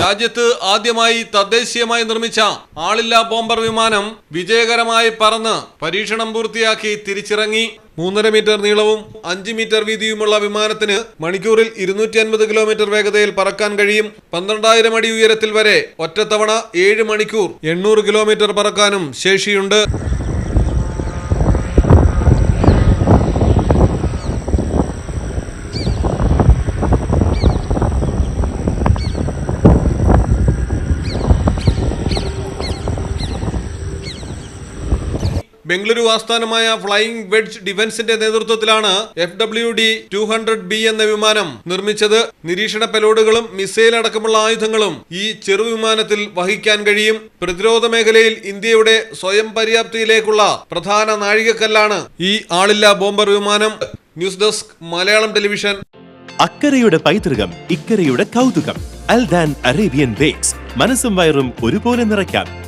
രാജ്യത്ത് ആദ്യമായി തദ്ദേശീയമായി നിർമ്മിച്ച ആളില്ലാ ബോംബർ വിമാനം വിജയകരമായി പറന്ന് പരീക്ഷണം പൂർത്തിയാക്കി തിരിച്ചിറങ്ങി. മൂന്നര മീറ്റർ നീളവും അഞ്ച് മീറ്റർ വീതിയുമുള്ള വിമാനത്തിന് മണിക്കൂറിൽ ഇരുന്നൂറ്റി അൻപത് കിലോമീറ്റർ വേഗതയിൽ പറക്കാൻ കഴിയും. പന്ത്രണ്ടായിരം അടി ഉയരത്തിൽ വരെ ഒറ്റത്തവണ ഏഴ് മണിക്കൂർ എണ്ണൂറ് കിലോമീറ്റർ പറക്കാനും ശേഷിയുണ്ട്. ബംഗളൂരു ആസ്ഥാനമായ ഫ്ലൈയിംഗ് വെഡ്ജ് ഡിഫൻസിന്റെ നേതൃത്വത്തിലാണ് F W D two hundred B എന്ന വിമാനം നിർമ്മിച്ചത്. നിരീക്ഷണ പെലോഡുകളും മിസൈൽ അടക്കമുള്ള ആയുധങ്ങളും ഈ ചെറുവിമാനത്തിൽ വഹിക്കാൻ കഴിയും. പ്രതിരോധ മേഖലയിൽ ഇന്ത്യയുടെ സ്വയം പര്യാപ്തിയിലേക്കുള്ള പ്രധാന നാഴികക്കല്ലാണ് ഈ ആളില്ലാ ബോംബർ വിമാനം. News desk Malayalam television. അക്കരയുടെ പൈതൃകം ഇക്കരയുടെ കൗതുകം. Aldan Arabian bakes. മനസ്സും വയറും ഒരുപോലെ നിറയ്ക്കാം.